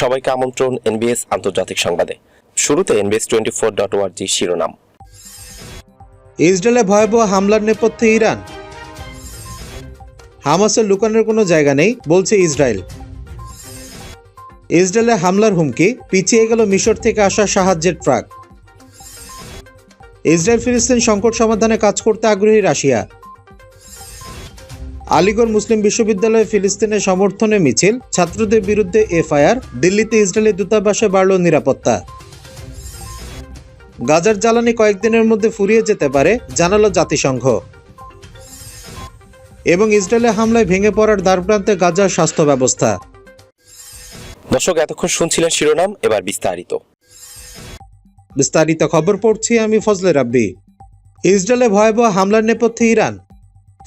সবাইকে আমন্ত্রণ এনবিএস আন্তর্জাতিক সংবাদে। শুরুতে এনবিএস টোয়েন্টি ফোর ডট ওয়ার্জি শিরোনাম। ইসরায়েলে ভয়াবহ হামলার নেপথ্যে ইরান। হামাসের লুকানোর কোনো জায়গা নেই, বলছে ইসরায়েল। ইসরায়েলে হামলার হুমকি, পিছিয়ে গেল মিশর থেকে আসা সাহায্যের ট্রাক। ইসরায়েল ফিলিস্তিন সংকট সমাধানে কাজ করতে আগ্রহী রাশিয়া। আলিগড় মুসলিম বিশ্ববিদ্যালয়ে ফিলিস্তিনের সমর্থনে মিছিল ছাত্রদের বিরুদ্ধে এফআইআর দিল্লিতে ইসরায়েলি দূতাবাসে বাড়ল নিরাপত্তা। গাজার জ্বালানি কয়েকদিনের মধ্যে ফুরিয়ে যেতে পারে জানালো জাতিসংঘ। এবং ইসরায়েলের হামলায় ভেঙে পড়ার দ্বারপ্রান্তে গাজার স্বাস্থ্য ব্যবস্থা। দর্শক এতক্ষণ শুনছিলেন শিরোনাম এবার বিস্তারিত। বিস্তারিত খবর পড়ছি আমি ফজলে রাব্বি। ইসরায়েলে ভয়াবহ হামলার নেপথ্যে ইরান।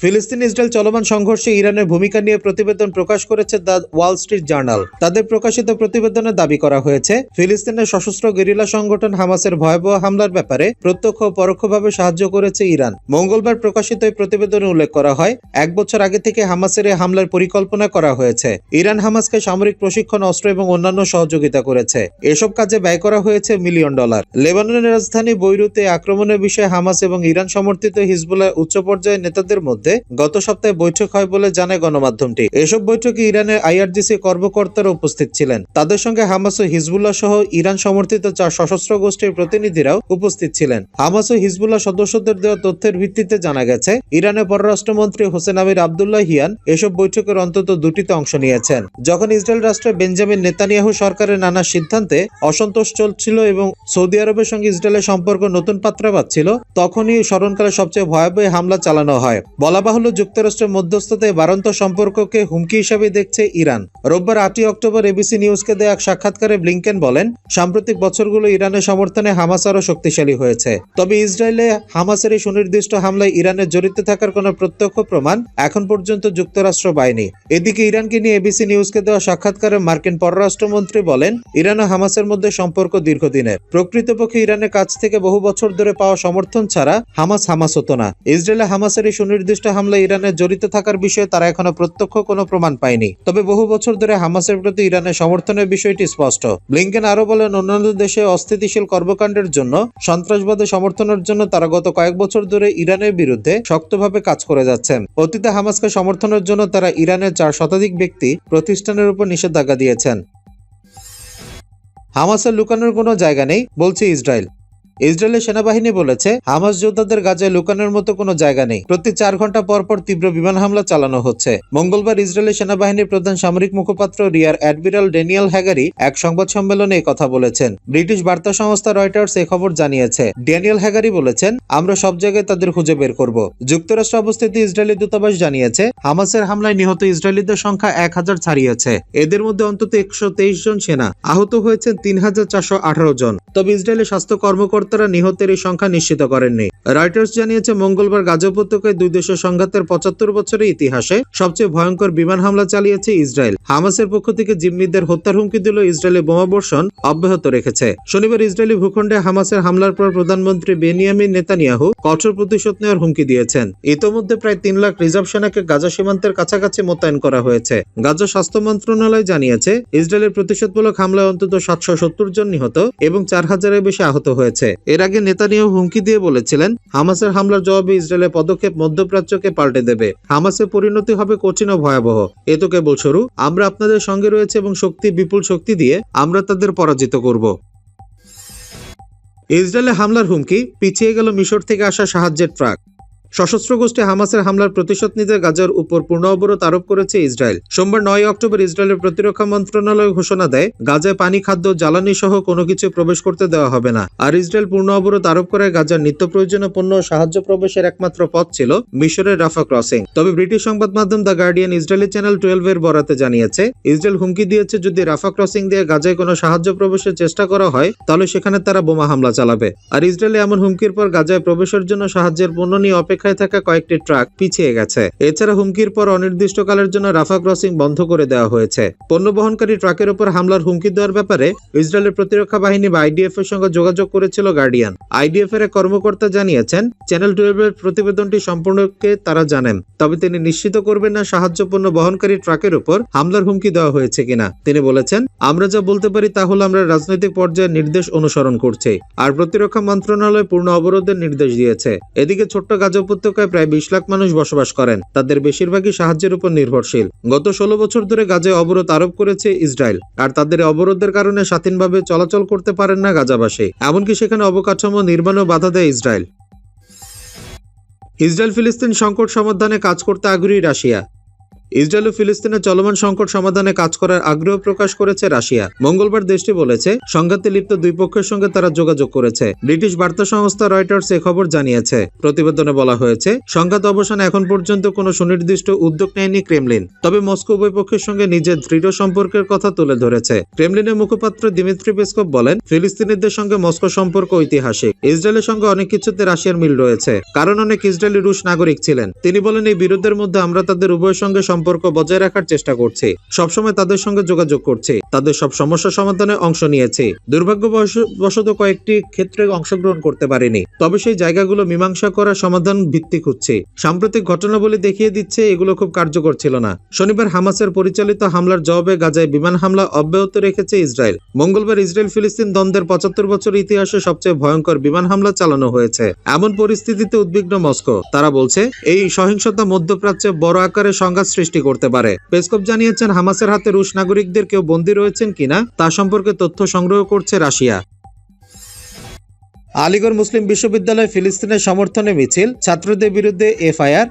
ফিলিস্তিন ইসরায়েল চলমান সংঘর্ষে ইরানের ভূমিকা নিয়ে প্রতিবেদন প্রকাশ করেছে দ্য ওয়াল স্ট্রিট জার্নাল। তাদের প্রকাশিত প্রতিবেদনে দাবি করা হয়েছে, ফিলিস্তিনের সশস্ত্র গেরিলা সংগঠন হামাসের ভয়াবহ হামলার ব্যাপারে প্রত্যক্ষ ও পরোক্ষভাবে সাহায্য করেছে ইরান। মঙ্গলবার প্রকাশিত এই প্রতিবেদনে উল্লেখ করা হয়, এক বছর আগে থেকে হামাসের এই হামলার পরিকল্পনা করা হয়েছে। ইরান হামাসকে সামরিক প্রশিক্ষণ, অস্ত্র এবং অন্যান্য সহযোগিতা করেছে। এসব কাজে ব্যয় করা হয়েছে মিলিয়ন ডলার। লেবাননের রাজধানী বৈরুতে আক্রমণের বিষয়ে হামাস এবং ইরান সমর্থিত হিজবুল্লাহ উচ্চ পর্যায়ের নেতাদের মধ্যে গত সপ্তাহে বৈঠক হয় বলে জানায় গণমাধ্যমটি। এসব বৈঠকে ইরানের আইআরজিসি কর্মকর্তারা উপস্থিত ছিলেন। তাদের সঙ্গে হামাস ও হিজবুল্লাহ সহ ইরান সমর্থিত চার সশস্ত্র গোষ্ঠীর প্রতিনিধিরাও উপস্থিত ছিলেন। হামাস ও হিজবুল্লাহ সদস্যদের দেওয়া তথ্যের ভিত্তিতে জানা গেছে, ইরানের পররাষ্ট্রমন্ত্রী হোসেন আমির আবদুল্লাহ হিয়ান এসব বৈঠকের অন্তত দুটিতে অংশ নিয়েছেন। যখন ইসরায়েল রাষ্ট্রে বেঞ্জামিন নেতানিয়াহু সরকারের নানা সিদ্ধান্তে অসন্তোষ চলছিল এবং সৌদি আরবের সঙ্গে ইসরায়েলের সম্পর্ক নতুন পাত্রা পাচ্ছিল তখনই স্মরণকালে সবচেয়ে ভয়াবহ হামলা চালানো হয়। বলা বাহুল্য যুক্তরাষ্ট্রের মধ্যস্থতায় বারান্ত সম্পর্ককে হুমকি হিসাবে দেখছে ইরান। রোববার আটই অক্টোবর এবিসি নিউজকে দেয়া এক সাক্ষাৎকারে ব্লিংকেন বলেন, সাম্প্রতিক বছরগুলো ইরানের সমর্থনে হামাস আরও শক্তিশালী হয়েছে। তবে ইসরায়েলে হামাসের এই সুনির্দিষ্ট হামলায় ইরানের জড়িত থাকার কোনো প্রত্যক্ষ প্রমাণ এখন পর্যন্ত যুক্তরাষ্ট্র পায়নি। এদিকে ইরানকে নিয়ে এবিসি নিউজকে দেওয়া সাক্ষাৎকারে মার্কিন পররাষ্ট্রমন্ত্রী বলেন, ইরান ও হামাসের মধ্যে সম্পর্ক দীর্ঘদিনের। প্রকৃতপক্ষে ইরানের কাছ থেকে বহু বছর ধরে পাওয়া সমর্থন ছাড়া হামাস হামাস হতো না। ইসরায়েলে হামাসের এই সুনির্দিষ্ট হামলায় ইরানের জড়িত থাকার বিষয়ে তারা এখনও প্রত্যক্ষ কোনো প্রমাণ পায়নি। তবে বহু বছর ধরে হামাসের প্রতি ইরানের সমর্থনের বিষয়টি স্পষ্ট। ব্লিংকেন আরও বলেন, অন্যান্য দেশে অস্থিতিশীল কর্মকাণ্ডের জন্য সন্ত্রাসবাদের সমর্থনের জন্য তারা গত কয়েক বছর ধরে ইরানের বিরুদ্ধে শক্তভাবে কাজ করে যাচ্ছেন। অতীতে হামাসকে সমর্থনের জন্য তারা ইরানের চার শতাধিক ব্যক্তি প্রতিষ্ঠানের উপর নিষেধাজ্ঞা দিয়েছেন। হামাসের লুকানোর কোনো জায়গা নেই, বলছে ইসরায়েল। ইসরায়েলের সেনাবাহিনী বলেছে, হামাস যোদ্ধাদের গাজায় লুকানোর মতো কোনো জায়গা নেই। প্রতি চার ঘণ্টা পর পর তীব্র বিমান হামলা চালানো হচ্ছে। মঙ্গলবার ইসরায়েলের সেনাবাহিনীর প্রধান সামরিক মুখপাত্র রিয়ার অ্যাডমিরাল ড্যানিয়েল হ্যাগারি এক সংবাদ সম্মেলনে কথা বলেছেন। ব্রিটিশ বার্তা সংস্থা রয়টার্স এই খবর জানিয়েছে। ড্যানিয়েল হ্যাগারি বলেছেন, আমরা সব জায়গায় তাদের খুঁজে বের করব। যুক্তরাষ্ট্র অবস্থিত ইসরায়েলি দূতাবাস জানিয়েছে, হামাসের হামলায় নিহত ইসরায়েলিদের সংখ্যা এক হাজার ছাড়িয়েছে। এদের মধ্যে অন্তত একশো তেইশ জন সেনা, আহত হয়েছেন তিন হাজার চারশো আঠারো জন। তবে ইসরায়েলের স্বাস্থ্য কর্মকর্তারা নিহতের এই সংখ্যা নিশ্চিত করেননি। রয়টার্স জানিয়েছে, মঙ্গলবার গাজা উপত্যকায় দুই দেশের সংঘাতের পঁচাত্তর বছরের ইতিহাসে সবচেয়ে ভয়ঙ্কর বিমান হামলা চালিয়েছে ইসরায়েল। হামাসের পক্ষ থেকে জিম্মিদের হত্যার হুমকি দিল ইসরায়েলি বোমাবর্ষণ অব্যাহত রেখেছে। শনিবার ইসরায়েলি ভূখণ্ডে হামাসের হামলার পর প্রধানমন্ত্রী বেনিয়ামিন নেতানিয়াহু কঠোর প্রতিশোধ নেওয়ার হুমকি দিয়েছেন। ইতোমধ্যে প্রায় তিন লাখ রিজার্ভ সেনাকে গাজা সীমান্তের কাছাকাছি মোতায়েন করা হয়েছে। গাজা স্বাস্থ্য মন্ত্রণালয় জানিয়েছে, ইসরায়েলের প্রতিশোধমূলক হামলায় অন্তত সাতশো সত্তর জন নিহত এবং চার হাজারের বেশি আহত হয়েছে। এর আগে নেতানিয়াহু হুমকি দিয়ে বলেছিলেন, হামাসের হামলার জবাবে ইসরায়েলের পদক্ষেপ মধ্যপ্রাচ্যকে পাল্টে দেবে। হামাসের পরিণতি হবে কঠিন ও ভয়াবহ। এ তো কেবল সরু আমরা আপনাদের সঙ্গে রয়েছে এবং শক্তি, বিপুল শক্তি দিয়ে আমরা তাদের পরাজিত করব। ইসরায়েলে হামলার হুমকি, পিছিয়ে গেল মিশর থেকে আসা সাহায্যের ট্রাক। সশস্ত্র গোষ্ঠী হামাসের হামলার প্রতিশোধ নিতে গাজার উপর পূর্ণ অবরোধ আরোপ করেছে ইসরায়েল। সোমবার নয় অক্টোবর ইসরায়েলের প্রতিরক্ষা মন্ত্রণালয় ঘোষণা দেয়, গাজায় পানি, খাদ্য, জ্বালানি সহ কোনো কিছু প্রবেশ করতে দেওয়া হবে না। আর ইসরায়েল পূর্ণ অবরোধ আরোপ করে গাজার নিত্য প্রয়োজনীয় পণ্য সাহায্য প্রবেশের একমাত্র পথ ছিল মিশরের রাফা ক্রসিং। তবে ব্রিটিশ সংবাদ মাধ্যম the Guardian Israeli channel twelve এর বরাতে জানিয়েছে, ইসরায়েল হুমকি দিয়েছে যদি রাফা ক্রসিং দিয়ে গাজায় কোনো সাহায্য প্রবেশের চেষ্টা করা হয়, তাহলে সেখানে তারা বোমা হামলা চালাবে। আর ইসরায়েলে এমন হুমকির পর গাজায় প্রবেশের জন্য সাহায্যের পণ্য নিয়ে অপেক্ষা অপেক্ষায় থাকা কয়েকটি ট্রাক পিছিয়ে গেছে। এছাড়া হুমকির পর অনির্দিষ্টকালের জন্য রাফা ক্রসিং বন্ধ করে দেওয়া হয়েছে। পণ্য বহনকারী ট্রাকের উপর হামলার হুমকি দেওয়ার ব্যাপারে ইসরায়েলের প্রতিরক্ষা বাহিনী বা আইডিএফ এর সঙ্গে যোগাযোগ করেছিল গার্ডিয়ান। আইডিএফ এর কর্মকর্তা জানিয়েছেন, চ্যানেল টুয়েলভের প্রতিবেদনটি সম্পূর্ণকে তারা জানেন, তবে তিনি নিশ্চিত করবেন না সাহায্য পণ্য বহনকারী ট্রাকের উপর হামলার হুমকি দেওয়া হয়েছে কিনা। তিনি বলেছেন, আমরা যা বলতে পারি তা হলো আমরা রাজনৈতিক পর্যায়ে নির্দেশ অনুসরণ করছি, আর প্রতিরক্ষা মন্ত্রণালয় পূর্ণ অবরোধের নির্দেশ দিয়েছে। এদিকে ছোট্ট গাজা উপত্যকায় প্রায় বিশ লাখ মানুষ বসবাস করেন। তাদের বেশিরভাগই সাহায্যের উপর নির্ভরশীল। গত ষোলো বছর ধরে গাজায় অবরোধ আরোপ করেছে ইসরায়েল। আর তাদের অবরোধের কারণে স্বাধীনভাবে চলাচল করতে পারেন না গাজাবাসী। এমনকি সেখানে অবকাঠামো নির্মাণও বাধা দেয় ইসরায়েল। ইসরায়েল ফিলিস্তিন সংকট সমাধানে কাজ করতে আগ্রহী রাশিয়া। ইসরায়েল ও ফিলিস্তিনের চলমান সংকট সমাধানে কাজ করার আগ্রহ প্রকাশ করেছে রাশিয়া। মঙ্গলবার দেশটি বলেছে, সংঘাতে লিপ্ত দুই পক্ষের সঙ্গে তারা যোগাযোগ করেছে, ব্রিটিশ বার্তা সংস্থা রয়টার্স খবর জানিয়েছে। প্রতিবেদনে বলা হয়েছে, সংঘাত অবসানে এখন পর্যন্ত কোনো সুনির্দিষ্ট উদ্যোগ নেয়নি ক্রেমলিন, তবে মস্কো উভয় পক্ষের সঙ্গে নিজের দৃঢ় সম্পর্কের কথা তুলে ধরেছে। ক্রেমলিনের মুখপাত্র দিমিত্রি পেসকপ বলেন, ফিলিস্তিনিদের সঙ্গে মস্কো সম্পর্ক ঐতিহাসিক, ইসরায়েলের সঙ্গে অনেক কিছুতে রাশিয়ার মিল রয়েছে, কারণ অনেক ইসরায়েলি রুশ নাগরিক ছিলেন। তিনি বলেন, এই বিরোধের মধ্যে আমরা তাদের উভয়ের সঙ্গে সম্পর্ক বজায় রাখার চেষ্টা করছি। সবসময় তাদের সঙ্গে যোগাযোগ করছি। তাদের সব সমস্যা সমাধানে অংশ নিয়েছি। দুর্ভাগ্যবশত কয়েকটি ক্ষেত্রে অংশগ্রহণ করতে পারিনি। তবে সেই জায়গাগুলো মীমাংসা করা সমাধান ভিত্তিক হচ্ছে সাম্প্রতিক ঘটনাবলী দেখিয়ে দিচ্ছে, এগুলো খুব কার্যকর ছিল না। শনিবার হামাসের পরিচালিত হামলার জবাবে গাজায় বিমান হামলা অব্যাহত রেখেছে ইসরায়েল। মঙ্গলবার ইসরায়েল ফিলিস্তিন দ্বন্দ্বের পঁচাত্তর বছর ইতিহাসে সবচেয়ে ভয়ঙ্কর বিমান হামলা চালানো হয়েছে। এমন পরিস্থিতিতে উদ্বিগ্ন মস্কো। তারা বলছে, এই সহিংসতা মধ্যপ্রাচ্যে বড় আকারে সংঘাত সৃষ্টি করতে পারে। পেসকপ জানিয়েছেন, হামাসের হাতে রুশ নাগরিকদের কেউ বন্দী রয়েছেন কিনা, তা সম্পর্কে তথ্য সংগ্রহ করছে রাশিয়া। আলিগড় মুসলিম বিশ্ববিদ্যালয় ফিলিস্তিনের সমর্থনে মিছিল, ছাত্রদের বিরুদ্ধে এফআইআর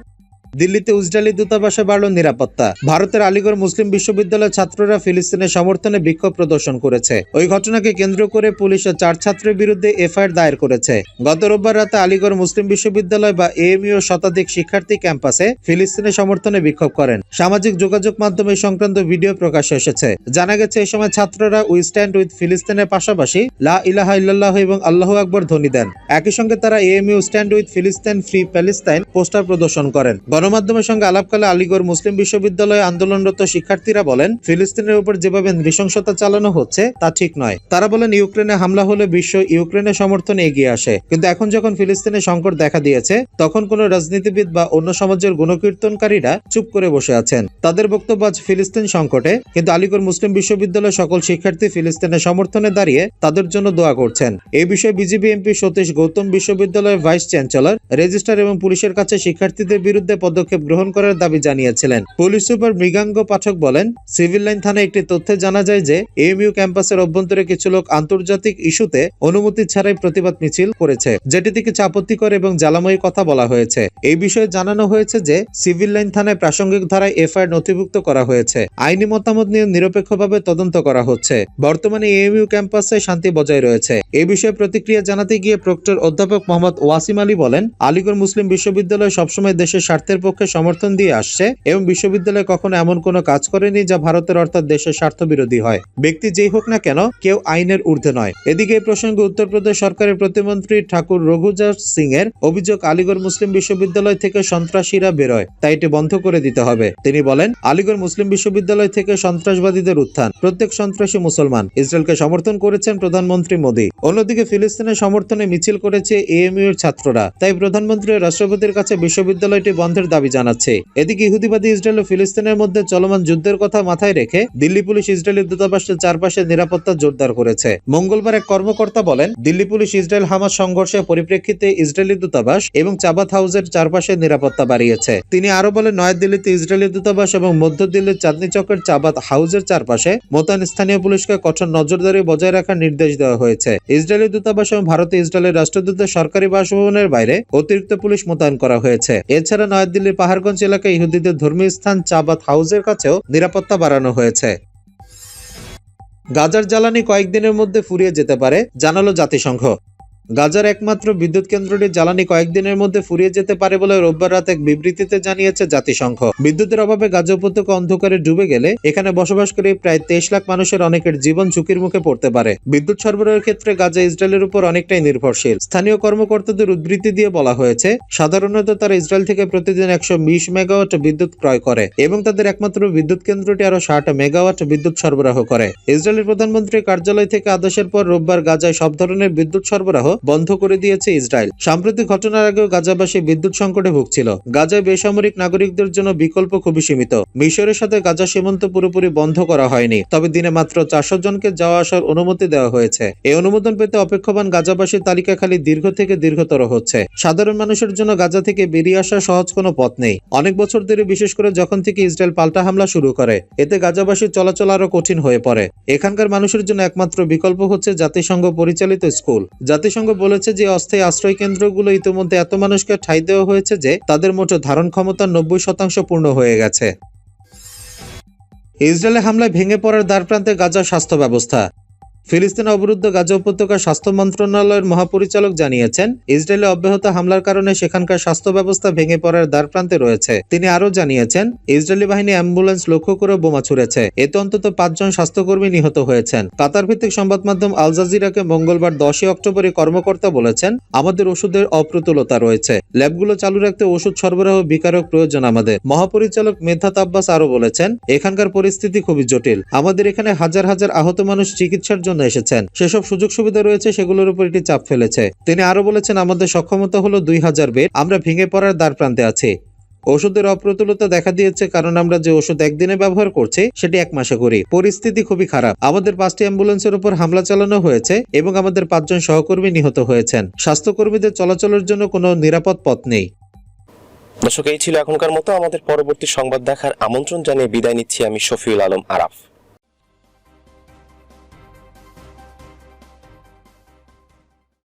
দিল্লিতে ইসরায়েলি দূতাবাসে বাড়ল নিরাপত্তা। ভারতের আলিগড় মুসলিম বিশ্ববিদ্যালয়ের ছাত্ররা ফিলিস্তিনের সমর্থনে বিক্ষোভ প্রদর্শন করেছে। ওই ঘটনাকে কেন্দ্র করে পুলিশ চার ছাত্রের বিরুদ্ধে এফআইআর দায়ের করেছে। গত রোববার রাতে আলিগড় মুসলিম বিশ্ববিদ্যালয় বা এএমইউ শতাধিক শিক্ষার্থী ক্যাম্পাসে ফিলিস্তিনের সমর্থনে বিক্ষোভ করেন। সামাজিক যোগাযোগ মাধ্যমে সংক্রান্ত ভিডিও প্রকাশ্যে এসেছে। জানা গেছে এই সময় ছাত্ররা উই স্ট্যান্ড উইথ ফিলিস্তিনের পাশাপাশি লা ইলাহা ইল্লাল্লাহ এবং আল্লাহু আকবর ধ্বনি দেন। একই সঙ্গে তারা এএমইউ স্ট্যান্ড উইথ ফিলিস্তিন ফ্রি প্যালেস্তাইন পোস্টার প্রদর্শন করেন। গণমাধ্যমের সঙ্গে আলাপকালে আলিগড় মুসলিম বিশ্ববিদ্যালয়ে আন্দোলনরত শিক্ষার্থীরা বলেন, ফিলিস্তিনের উপর যেভাবে নৃশংসতা চালানো হচ্ছে, তা ঠিক নয়। তারা বলেন, ইউক্রেনে হামলা হলে বিশ্ব ইউক্রেনের সমর্থনে এগিয়ে আসে। কিন্তু এখন যখন ফিলিস্তিনে সংকট দেখা দিয়েছে, তখন কোনো রাজনীতিবিদ বা অন্য সমাজের গুণকীর্তনকারীরা চুপ করে বসে আছেন। তাদের বক্তব্য আজ ফিলিস্তিন সংকটে, কিন্তু আলিগড় মুসলিম বিশ্ববিদ্যালয়ের সকল শিক্ষার্থী ফিলিস্তিনের সমর্থনে দাঁড়িয়ে তাদের জন্য দোয়া করছেন। এই বিষয়ে বিজেপি এমপি সতীশ গৌতম বিশ্ববিদ্যালয়ের ভাইস চ্যান্সেলর, রেজিস্ট্রার এবং পুলিশের কাছে শিক্ষার্থীদের বিরুদ্ধে পদক্ষেপ গ্রহণ করার দাবি জানিয়েছিলেন। পুলিশ সুপার মৃগাঙ্গ পাঠক বলেন, সিভিল লাইন থানায় একটি তথ্যে জানা যায় যে, এএমইউ ক্যাম্পাসের অভ্যন্তরে কিছু লোক আন্তর্জাতিক ইস্যুতে অনুমতি ছাড়াই প্রতিবাদ মিছিল করেছে যেটিতে কিছু আপত্তিকর এবং জ্বালাময়ী কথা বলা হয়েছে। এই বিষয়ে জানানো হয়েছে যে, সিভিল লাইন থানায় প্রাসঙ্গিক ধারায় এফআইআর নথিভুক্ত করা হয়েছে। আইনি মতামত নিয়ে নিরপেক্ষভাবে তদন্ত করা হচ্ছে। বর্তমানে এএমইউ ক্যাম্পাসে শান্তি বজায় রয়েছে। এ বিষয়ে প্রতিক্রিয়া জানাতে গিয়ে প্রক্টর অধ্যাপক মোহাম্মদ ওয়াসিম আলী বলেন, আলিগড় মুসলিম বিশ্ববিদ্যালয় সবসময় দেশের স্বার্থের পক্ষে সমর্থন দিয়ে আসছে এবং বিশ্ববিদ্যালয় কখনো এমন কোনো কাজ করেনি যা ভারতের অর্থাৎ দেশের স্বার্থ বিরোধী হয়। ব্যক্তি যেই হোক না কেন, কেউ আইনের ঊর্ধ্বে নয়। এদিকে এই প্রসঙ্গে উত্তরপ্রদেশ সরকারের প্রতিমন্ত্রী ঠাকুর রঘুজার সিং এর অভিযোগ, আলিগড় মুসলিম বিশ্ববিদ্যালয় থেকে সন্ত্রাসীরা বেরোয়, তাই এটি বন্ধ করে দিতে হবে। তিনি বলেন, আলিগড় মুসলিম বিশ্ববিদ্যালয় থেকে সন্ত্রাসবাদীদের উত্থান, প্রত্যেক সন্ত্রাসী মুসলমান। ইসরায়েলকে সমর্থন করেছেন প্রধানমন্ত্রী মোদী। অন্যদিকে ফিলিস্তিনের সমর্থনে মিছিল করেছে এএমইউ এর ছাত্ররা। তাই প্রধানমন্ত্রী রাষ্ট্রপতির কাছে বিশ্ববিদ্যালয়টি বন্ধের দাবি জানাচ্ছে। এদিকে ইহুদিবাদী ইসরায়েল ও ফিলিস্তিনের মধ্যে চলমান যুদ্ধের কথা মাথায় রেখে দিল্লি পুলিশ ইসরায়েলি দূতাবাসের চারপাশে নিরাপত্তা জোরদার করেছে। মঙ্গলবার এক কর্মকর্তা বলেন, দিল্লি পুলিশ ইসরায়েল হামাস সংঘর্ষের পরিপ্রেক্ষিতে ইসরায়েলি দূতাবাস এবং চাবাত হাউসের চারপাশে নিরাপত্তা বাড়িয়েছে। তিনি আরও বলেন, নয়াদিল্লিতে ইসরায়েলি দূতাবাস এবং মধ্য দিল্লির চাঁদনি চকের চাবাত হাউসের চারপাশে মোতায়েন স্থানীয় পুলিশকে কঠোর নজরদারি বজায় রাখার নির্দেশ দেওয়া হয়েছে। ইসরায়েলি দূতাবাস এবং ভারতে ইসরায়েলের রাষ্ট্রদূতের সরকারি বাসভবনের বাইরে অতিরিক্ত পুলিশ মোতায়েন করা হয়েছে। এছাড়া নয়াদিল্লির পাহাড়গঞ্জ এলাকায় ইহুদিদের ধর্মীয় স্থান চাবাত হাউজের কাছেও নিরাপত্তা বাড়ানো হয়েছে। গাজার জ্বালানি কয়েকদিনের মধ্যে ফুরিয়ে যেতে পারে, জানালো জাতিসংঘ। গাজার একমাত্র বিদ্যুৎ কেন্দ্রটি জ্বালানি কয়েকদিনের মধ্যে ফুরিয়ে যেতে পারে বলে রোববার রাত এক বিবৃতিতে জানিয়েছে জাতিসংঘ। বিদ্যুতের অভাবে গাজা উপত্যকা অন্ধকারে ডুবে গেলে এখানে বসবাসকারী প্রায় তেইশ লাখ মানুষের অনেকের জীবন ঝুঁকির মুখে পড়তে পারে। বিদ্যুৎ সরবরাহের ক্ষেত্রে গাজা ইসরায়েলের উপর অনেকটাই নির্ভরশীল। স্থানীয় কর্মকর্তাদের উদ্ধৃতি দিয়ে বলা হয়েছে, সাধারণত তারা ইসরায়েল থেকে প্রতিদিন একশো বিশ মেগাওয়াট বিদ্যুৎ ক্রয় করে এবং তাদের একমাত্র বিদ্যুৎ কেন্দ্রটি আরও ষাট মেগাওয়াট বিদ্যুৎ সরবরাহ করে। ইসরায়েলের প্রধানমন্ত্রীর কার্যালয় থেকে আদেশের পর রোববার গাজায় সব ধরনের বিদ্যুৎ সরবরাহ বন্ধ করে দিয়েছে ইসরায়েল। সাম্প্রতিক ঘটনার আগেও গাজাবাসী বিদ্যুৎ সংকটে ভুগছিল। গাজায় বেসামরিক নাগরিকদের জন্য বিকল্প খুবই সীমিত। মিশরের সাথে গাজা সীমান্ত পুরোপুরি বন্ধ করা হয়নি। তবে দিনে মাত্র চারশো জনকে যাওয়া আসার অনুমতি দেওয়া হয়েছে। এই অনুমোদন পেতে অপেক্ষমান গাজাবাসীর তালিকা খালি দীর্ঘ থেকে দীর্ঘতর হচ্ছে। সাধারণ মানুষের জন্য গাজা থেকে বেরিয়ে আসা সহজ কোনো পথ নেই। অনেক বছর ধরে বিশেষ করে যখন থেকে ইসরায়েল পাল্টা হামলা শুরু করে, এতে গাজাবাসীর চলাচল আরও কঠিন হয়ে পড়ে। এখানকার মানুষের জন্য একমাত্র বিকল্প হচ্ছে জাতিসংঘ পরিচালিত স্কুল। জাতিসংঘ বলেছে যে অস্থায়ী আশ্রয় কেন্দ্রগুলো ইতিমধ্যে এত মানুষকে ঠাঁই দেওয়া হয়েছে যে তাদের মোট ধারণ ক্ষমতা নব্বই শতাংশ পূর্ণ হয়ে গেছে। ইসরায়েলের হামলায় ভেঙে পড়ার দ্বারপ্রান্তে গাজার স্বাস্থ্য ব্যবস্থা। ফিলিস্তিন অবরুদ্ধ গাজা উপত্যকার স্বাস্থ্য মন্ত্রণালয়ের মহাপরিচালক জানিয়েছেন, ইসরায়েলে অব্যাহত হামলার কারণে সেখানকার স্বাস্থ্য ব্যবস্থা ভেঙে পড়ার দ্বারপ্রান্তে রয়েছে। তিনি আরও জানিয়েছেন, ইসরায়েলি বাহিনী অ্যাম্বুলেন্স লক্ষ্য করে বোমা ছুড়েছে। এতে অন্তত পাঁচজন স্বাস্থ্যকর্মী নিহত হয়েছেন। কাতার ভিত্তিক সংবাদ মাধ্যম আল জাজিরাকে মঙ্গলবার দশই অক্টোবরে কর্মকর্তা বলেছেন, আমাদের ওষুধের অপ্রতুলতা রয়েছে। ল্যাবগুলো চালু রাখতে ওষুধ সরবরাহ বিকারক প্রয়োজন আমাদের। মহাপরিচালক মেধাত আব্বাস আরও বলেছেন, এখানকার পরিস্থিতি খুবই জটিল। আমাদের এখানে হাজার হাজার আহত মানুষ চিকিৎসার জন্য এসেছেন। সেসব সুযোগ সুবিধা রয়েছে, সেগুলোর উপর এটি চাপ ফেলেছে। তিনি আরও বলেছেন, আমাদের সক্ষমতা হলো দুই হাজার বেড, আমরা ভেঙে পড়ার দ্বার প্রান্তে আছি। ওষুধের অপ্রতুলতা দেখা দিয়েছে, কারণ আমরা যে ওষুধ একদিনে ব্যবহার করছি, সেটি এক মাসে করি। পরিস্থিতি খুবই খারাপ। আমাদের পাঁচটি অ্যাম্বুলেন্সের উপর হামলা চালানো হয়েছে এবং আমাদের পাঁচজন সহকর্মী নিহত হয়েছেন। স্বাস্থ্যকর্মীদের চলাচলের জন্য কোনো নিরাপদ পথ নেই। দর্শক, এই ছিল এখনকার মতো। আমাদের পরবর্তী সংবাদ দেখার আমন্ত্রণ জানিয়ে বিদায় নিচ্ছি আমি শফিউল আলম আরাফ।